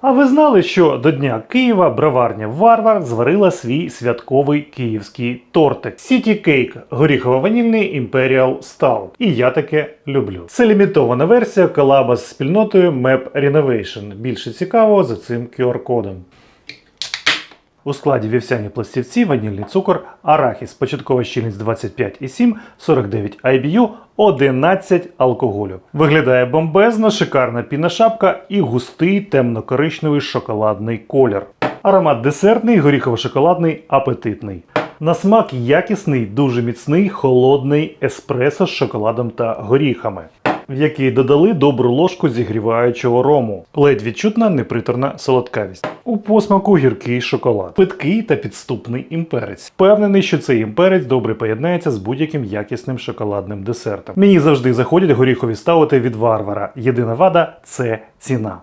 А ви знали, що до Дня Києва броварня Варвар зварила свій святковий київський тортик Сіті Кейк горіхово-ванільний Imperial Stout. І я таке люблю. Це лімітована версія колаба з спільнотою Map Renovation. Більше цікавого за цим QR-кодом. У складі вівсяні пластівці, ванільний цукор, арахіс, початкова щільність 25,7, 49 IBU, 11 алкоголю. Виглядає бомбезно, шикарна піна шапка і густий темно-коричневий шоколадний колір. Аромат десертний, горіхово-шоколадний, апетитний. На смак якісний, дуже міцний, холодний еспресо з шоколадом та горіхами, в який додали добру ложку зігріваючого рому. Ледь відчутна неприторна солодкавість. У посмаку гіркий шоколад, питкий та підступний імперець. Впевнений, що цей імперець добре поєднається з будь-яким якісним шоколадним десертом. Мені завжди заходять горіхові ставити від варвара. Єдина вада це ціна.